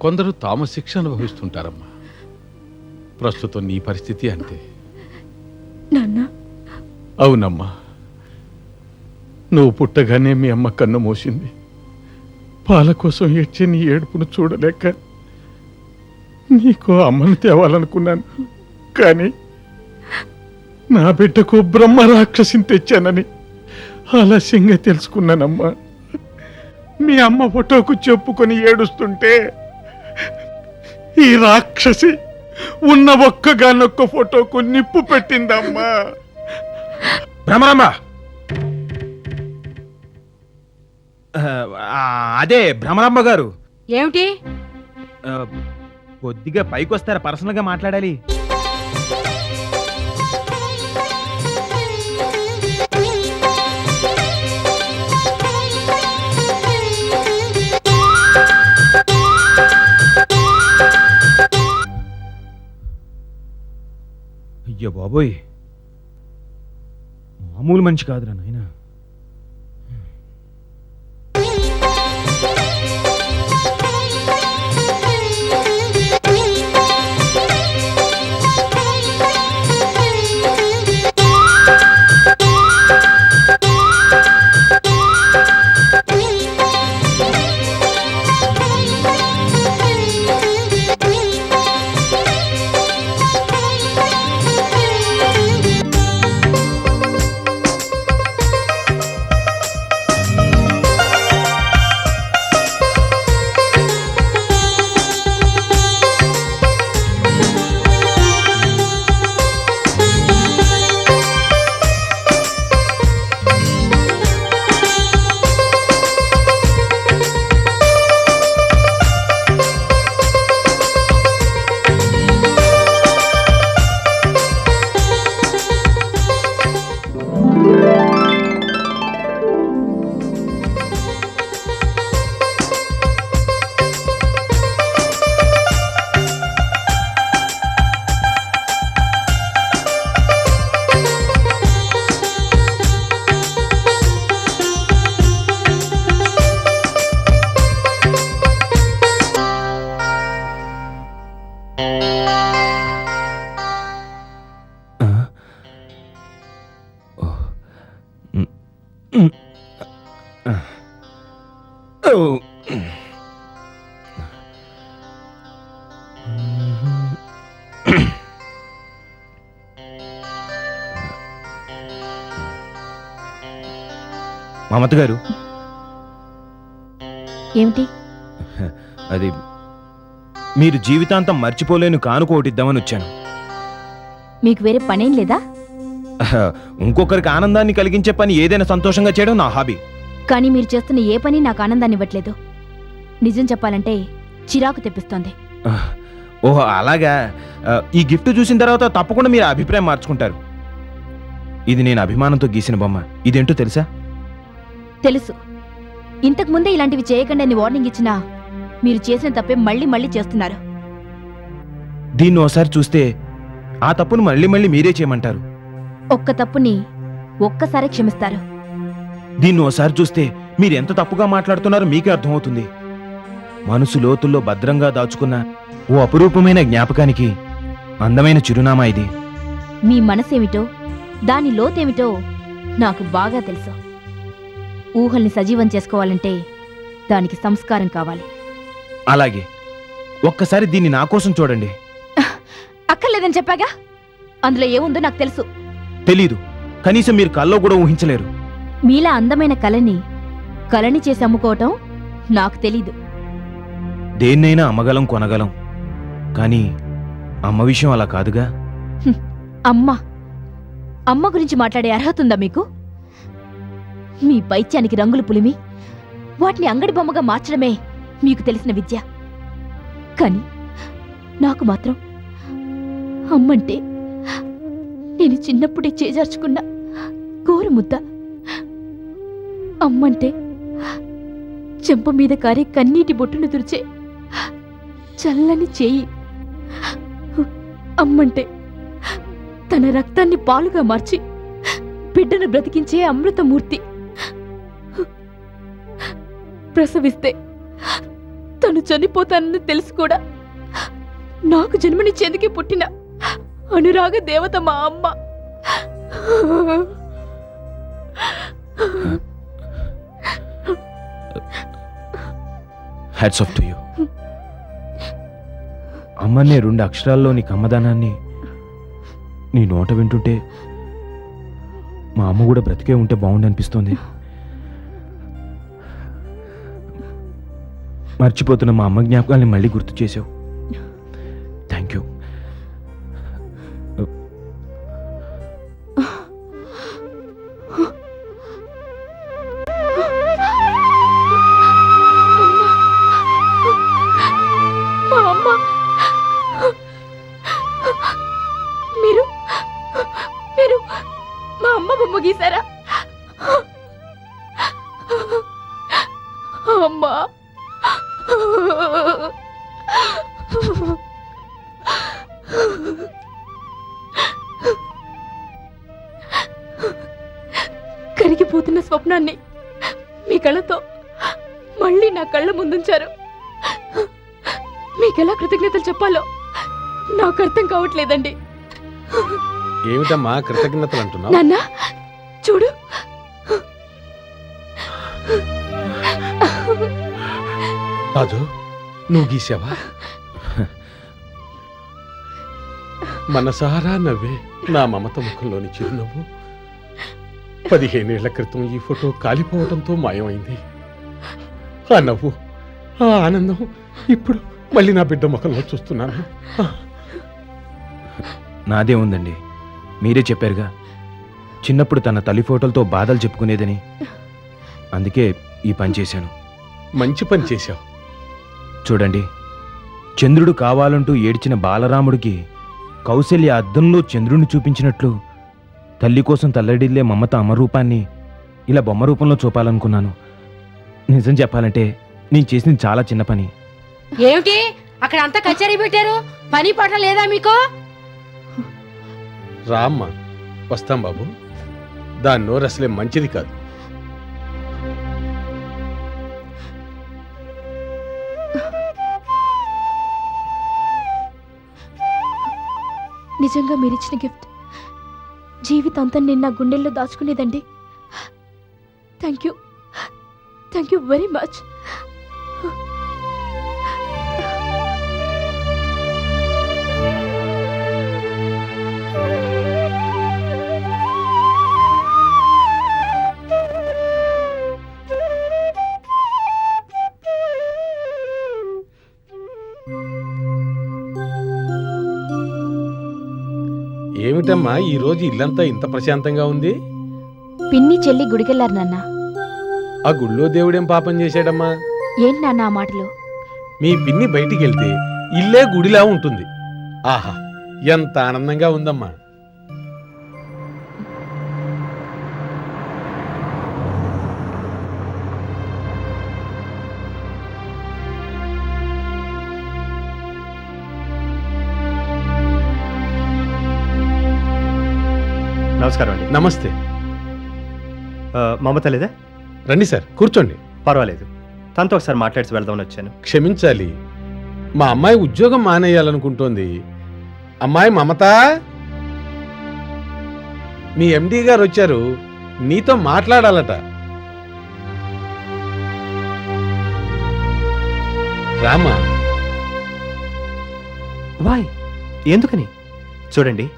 కొందరు తాము శిక్ష అనుభవిస్తుంటారమ్మా. ప్రస్తుతం నీ పరిస్థితి అంతే. నాన్న. అవునమ్మా. నువ్వు పుట్టగానే మీ అమ్మ కన్ను మూసింది. పాల కోసం ఏడ్చే నీ ఏడుపును చూడలేక నీకు అమ్మను తేవాలనుకున్నాను. కానీ నా బిడ్డకు బ్రహ్మ రాక్షసిని తెచ్చానని ఆలస్యంగా తెలుసుకున్నానమ్మా. మీ అమ్మ ఫోటోకు చెప్పుకొని ఏడుస్తుంటే ఈ రాక్షసి ఉన్న ఒక్కగానొక్క ఫోటోకు నిప్పు పెట్టిందమ్మా. భ్రమరమ్మ! ఆ, అదే భ్రమరమ్మ గారు. ఏమిటి? కొద్దిగా పైకి వస్తారా పర్సనల్గా మాట్లాడాలి? అయ్య బాబోయ్ మామూలు మనిషి కాదురా నాయనా. మమత గారు. ఏమిటి? అది మీరు జీవితాంతం మర్చిపోలేని కానుక ఒకటి ఇద్దామని వచ్చాను. మీకు వేరే పనేం లేదా? ఇంకొకరికి ఆనందాన్ని కలిగించే పని ఏదైనా సంతోషంగా చేయడం నా హాబీ. కానీ మీరు చేస్తున్న ఏ పని నాకు ఆనందాన్ని ఇవ్వట్లేదు. నిజం చెప్పాలంటే చిరాకు తెప్పిస్తోంది. ఓహో అలాగా. ఈ గిఫ్ట్ చూసిన తర్వాత తప్పకుండా మీరు అభిప్రాయం మార్చుకుంటారు. ఇది నేను అభిమానంతో గీసిన బొమ్మ. ఇదేంటో తెలుసా? తెలుసు. ఇంతకు ముందే ఇలాంటివి చేయకండి అని వార్నింగ్ ఇచ్చినా మీరు చేసిన తప్పే మళ్ళీ మళ్ళీ చేస్తున్నారు. దీన్ని ఓసారి చూస్తే ఆ తప్పును మళ్ళీ మళ్ళీ మీరే చేయమంటారు. ఒక్క తప్పుని ఒక్కసారి క్షమిస్తారు. దీన్ని ఓసారి చూస్తే మీరు ఎంత తప్పుగా మాట్లాడుతున్నారో మీకే అర్థమవుతుంది. మనసు లోతుల్లో భద్రంగా దాచుకున్న ఓ అపురూపమైన జ్ఞాపకానికి అందమైన చిరునామా ఇది. మీ మనసేమిటో దాని లోతేమిటో నాకు బాగా తెలుసు. ఊహల్ని సజీవం చేసుకోవాలంటే దానికి సంస్కారం కావాలి. అలాగే. ఒక్కసారి దీన్ని నా కోసం చూడండి. అక్కర్లేదని చెప్పాగా? అందులో ఏముందో నాకు తెలుసు. తెలీదు. కనీసం మీరు కల్లో కూడా ఊహించలేరు. మీలా అందమైన కళని కళని చేసి అమ్ముకోవటం నాకు తెలీదు. దేన్నైనా అమ్మగలం కొనగలం. కానీ అమ్మ విషయం అలా కాదుగా? అమ్మ. అమ్మ గురించి మాట్లాడే అర్హత ఉందా మీకు? మీ పైత్యానికి రంగులు పులిమి. వాటిని అంగడి బొమ్మగా మార్చడమే మీకు తెలిసిన విద్య. కానీ నాకు మాత్రం అమ్మంటే నేను చిన్నప్పుడే చేజార్చుకున్న గోరు ముద్ద అమ్మంటే చెంప మీద కారే కన్నీటి బొట్టును తురిచే చల్లని చేయి. అమ్మంటే తన రక్తాన్ని పాలుగా మార్చి బిడ్డను బ్రతికించే అమృతమూర్తి. ప్రసవిస్తే తను చనిపోతానని తెలిసి కూడా. నాకు జన్మనిచ్చేందుకే పుట్టిన అనురాగ దేవత మా అమ్మ. హ్యాట్స్ ఆఫ్ టు యూ అమ్మనే రెండు అక్షరాల్లోని కమ్మదనాన్ని నీ నోట వింటుంటే మా అమ్మ కూడా బ్రతికే ఉంటే బాగుండనిపిస్తోంది. మర్చిపోతున్న మా అమ్మ జ్ఞాపకాల్ని మళ్ళీ గుర్తు చేసావు. కరిగిపోతున్న స్వప్నాన్ని మీ కళ్ళతో మళ్ళీ నా కళ్ళ ముందుంచారు. మీకెలా కృతజ్ఞతలు చెప్పాలో నాకు అర్థం కావట్లేదండి. ఏమిటమ్మా కృతజ్ఞతలు అంటున్నావు? నాన్న చూడు. రాజు నువ్వు గీసావా? మనసారా నవ్వే నా మమత ముఖంలోని చిరునవ్వు. పదిహేనేళ్ళ క్రితం ఈ ఫోటో కాలిపోవడంతో మాయమైంది. ఆ నవ్వు ఆ ఆనందం ఇప్పుడు మళ్ళీ నా బిడ్డ ముఖంలో చూస్తున్నాను. నాదే ఉందండి. మీరే చెప్పారుగా. చిన్నప్పుడు తన తల్లి ఫోటోలతో బాధలు చెప్పుకునేదని. అందుకే ఈ పని చేశాను. మంచి పని చేశావు. చూడండి. చంద్రుడు కావాలంటూ ఏడ్చిన బాలరాముడికి కౌశల్య అద్దంలో చంద్రుడిని చూపించినట్లు తల్లి కోసం తల్లడిల్లే మమత అమరూపాన్ని ఇలా బొమ్మ రూపంలో చూపాలనుకున్నాను. నిజం చెప్పాలంటే నేను చేసింది చాలా చిన్న పని. ఏమిటి? అక్కడ అంతా కచేరీ పెట్టారు? పని పాట లేదా మీకు? రామ్మ వస్తాం బాబు. దాని నోరు అసలే మంచిది కాదు. నిజంగా మీరిచ్చిన గిఫ్ట్. జీవితాంతం నేను నా గుండెల్లో దాచుకునేదండి. Thank you thank you very much ఏమిటమ్మా ఈ రోజు ఇల్లంతా ఇంత ప్రశాంతంగా ఉంది? పిన్ని చెల్లి గుడికెళ్ళారు నాన్న. ఆ గుళ్ళో దేవుడేం పాపం చేశాడమ్మా? ఏంటి నాన్న ఆ మాటలు? మీ పిన్ని బయటికి వెళ్తే ఇల్లే గుడిలా ఉంటుంది. ఆహా ఎంత ఆనందంగా ఉందమ్మా. నమస్కారం అండి. నమస్తే. ఆ, మమత లేదా రండి సార్ కూర్చోండి. పర్వాలేదు. తనతో ఒకసారి మాట్లాడి వెళ్దామని వచ్చాను. క్షమించాలి. మా అమ్మాయి ఉద్యోగం మానేయాలనుకుంటోంది. అమ్మాయి మమత? మీ ఎండి గారు వచ్చారు. నీతో మాట్లాడాలట. రామా? వాయ్ ఎందుకని? చూడండి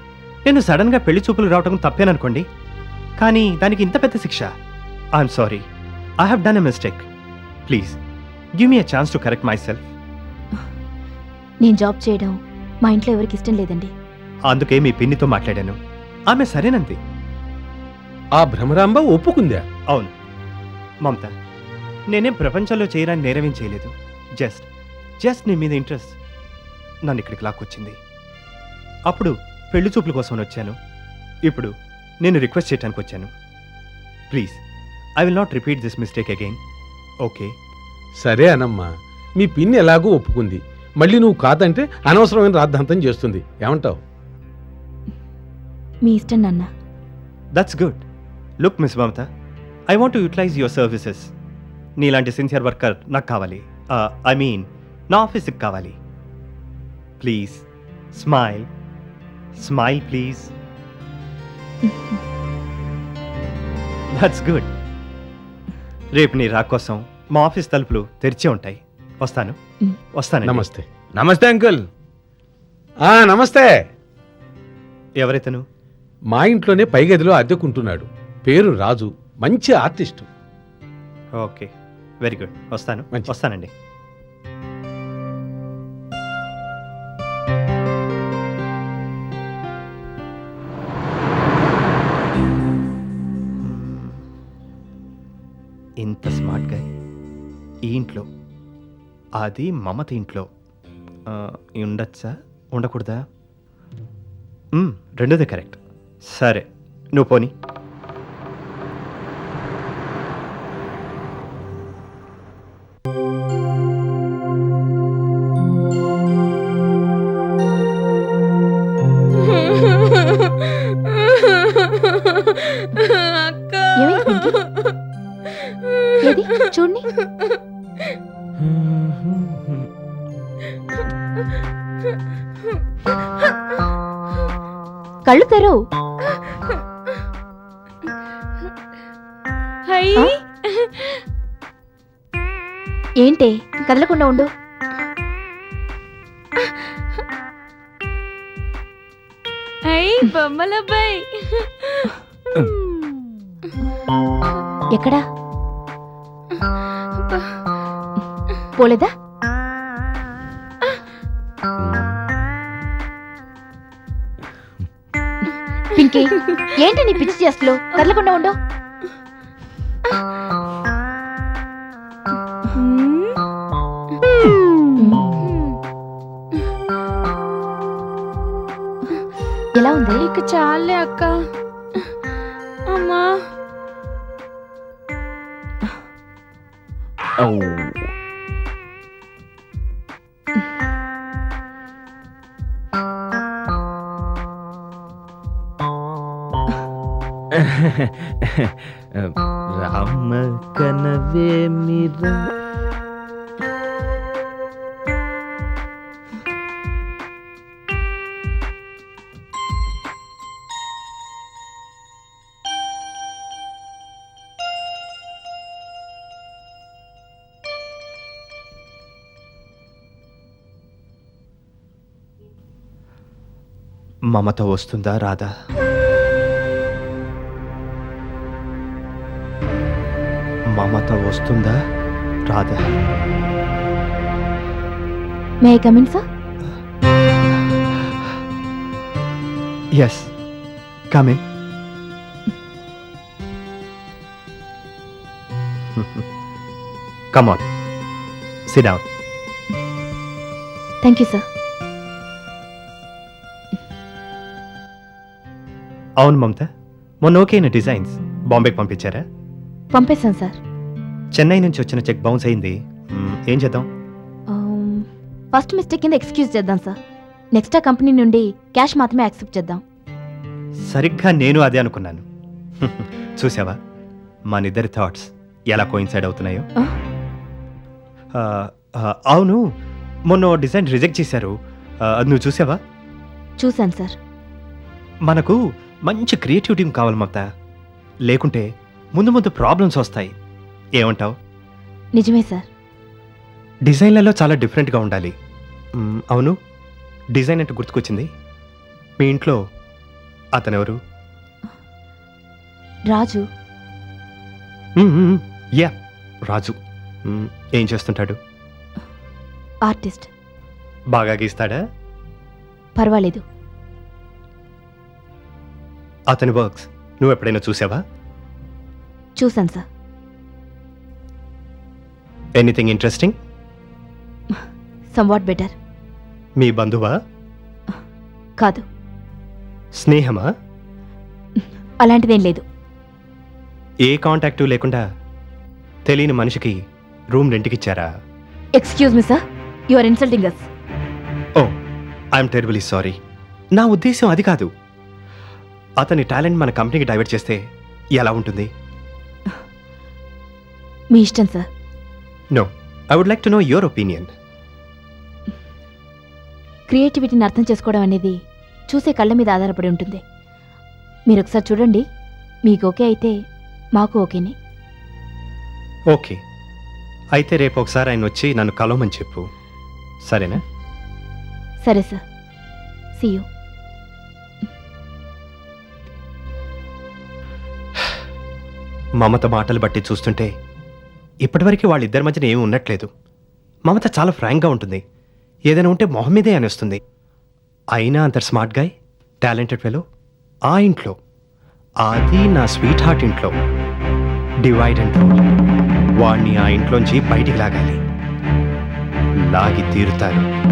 నేను సడన్గా పెళ్ళి చూపులు రావటం తప్పేననుకోండి. కానీ దానికి ఇంత పెద్ద శిక్ష. I'm sorry I have done a mistake please give me a chance to correct myself నేను జాబ్ చేయడం మా ఇంట్లో ఎవరికి ఇష్టం లేదండి. అందుకే మీ పిన్నితో మాట్లాడాను. ఆమె సరేనంది. ఆ భ్రమరాంబ ఒప్పుకుందా? అవును. మమత నేనేం ప్రపంచంలో చేయడానికి నేరమేం చేయలేదు. జస్ట్ జస్ట్ నీ మీద ఇంట్రెస్ట్ నన్ను ఇక్కడికి లాక్కొచ్చింది. అప్పుడు పెళ్ళి చూపుల కోసం వచ్చాను. ఇప్పుడు నేను రిక్వెస్ట్ చేయడానికి వచ్చాను. Please I will not repeat this mistake again. Okay. సరే అనమ్మా మీ పిన్ని ఎలాగో ఒప్పుకుంది. మళ్ళీ నువ్వు కాదంటే అనవసరమైన రాద్ధాంతం చేస్తుంది. ఏమంటావు? మీ ఇష్టం నాన్న. That's good look miss Mamata I want utilise your services నీలాంటి సిన్సియర్ వర్కర్ నాకు కావాలి. ఐ మీన్ నా ఆఫీస్కి కావాలి. Please smile smile please that's good రేపు నీ రా కోసం మా ఆఫీస్ తలుపులు తెరిచే ఉంటాయి. వస్తాను. వస్తాను నమస్తే. నమస్తే అంకుల్. ఆ నమస్తే. ఎవరైతను? మా ఇంట్లోనే పై గదిలో అద్దెకుంటున్నాడు. పేరు రాజు. మంచి ఆర్టిస్టు. ఓకే. Very good. వస్తాను. వస్తానండి. అది మమత ఇంట్లో. ఉండొచ్చా? ఉండకూడదా? రెండోదే కరెక్ట్. సరే నువ్వు పోనీ. ఆ? ఏంటే? కదలకుండా ఉండు. బొమ్మలబ్బాయి ఎక్కడా? పోలేదా? పింకీ ఏంటి నీ పిచ్చి చేస్తలు? కదలకుండా ఉండు. ఎలా ఉంది? ఇక చాలే అక్క. అమ్మా. రామ కనవే మీరా మమత వస్తుందా రాదా? వస్తుందా? రాదా? May come in sir yes come in come on sit down thank you sir అవును మమత మొన్న ఓకే డిజైన్స్? బాంబేకి పంపించారా? పంపేశాను సార్ చెన్నై నుంచి వచ్చిన చెక్ బౌన్స్ అయింది. మ్మ్, ఏం చేద్దాం? ఫస్ట్ మిస్టేక్ కింద ఎక్స్క్యూజ్ చేద్దాం సార్. నెక్స్ట్ ఆ కంపెనీ నుండి క్యాష్ మాత్రమే యాక్సెప్ట్ చేద్దాం. సరిగ్గా నేను అదే అనుకున్నాను. చూసావా? మనిద్దరి థాట్స్ ఎలా కోయిన్సైడ్ అవుతున్నాయో? ఆ? ఆ, ఆ, అవును మొన్న ఓ డిజైన్ రిజెక్ట్ చేశారు. ఆ, అది నువ్వు చూసావా? చూశాను సార్. మనకు మంచి క్రియేటివ్ టీం కావాలి మమత. లేకుంటే ముందు ముందు ప్రాబ్లమ్స్ వస్తాయి. ఏమంటావు? నిజమే సార్. డిజైన్లలో చాలా డిఫరెంట్గా ఉండాలి. మ్, అవును. డిజైన్ అంటే గుర్తుకొచ్చింది. మీ ఇంట్లో అతనెవరు? రాజు. మ్, మ్, మ్, యా రాజు. మ్, ఏం చేస్తుంటాడు? ఆర్టిస్ట్. బాగా గీస్తాడా? పర్వాలేదు. అతని వర్క్స్ నువ్వు ఎప్పుడైనా చూసావా? చూశాను sir. Anything interesting somewhat better మీ బంధువా? కాదు. స్నేహమా? అలాంటిదేం లేదు. ఏ కాంటాక్టు లేకుండా తెలియని మనిషికి room రెంట్కిచ్చారా? Excuse me sir you are insulting us oh I'm terribly sorry నా ఉద్దేశం అది కాదు. అతని టాలెంట్ మన కంపెనీకి డైవర్ట్ చేస్తే ఎలా ఉంటుంది? మీ ఇష్టం sir no I would like to know your opinion క్రియేటివిటీని అర్థం చేసుకోవడం అనేది చూసే కళ్ళ మీద ఆధారపడి ఉంటుంది. మీరు ఒకసారి చూడండి. మీకు ఓకే అయితే మాకు ఓకేనే. ఓకే అయితే రేపు ఒకసారి ఆయన వచ్చి నన్ను కలవమని చెప్పు. సరేనా? సరే సార్. సీ యూ మమత మాటలు బట్టి చూస్తుంటే ఇప్పటివరకు వాళ్ళిద్దరి మధ్యన ఏమీ ఉండట్లేదు. మమత చాలా ఫ్రాంక్గా ఉంటుంది. ఏదైనా ఉంటే మొహం మీదే అనిస్తుంది. అయినా అంత స్మార్ట్ గాయ్ టాలెంటెడ్ ఫెలో ఆ ఇంట్లో అది నా స్వీట్ హార్ట్ ఇంట్లో. డివైడ్ అండ్ రూల్ వాడిని ఆ ఇంట్లోంచి బయటికి లాగాలి. లాగి తీరుతారు.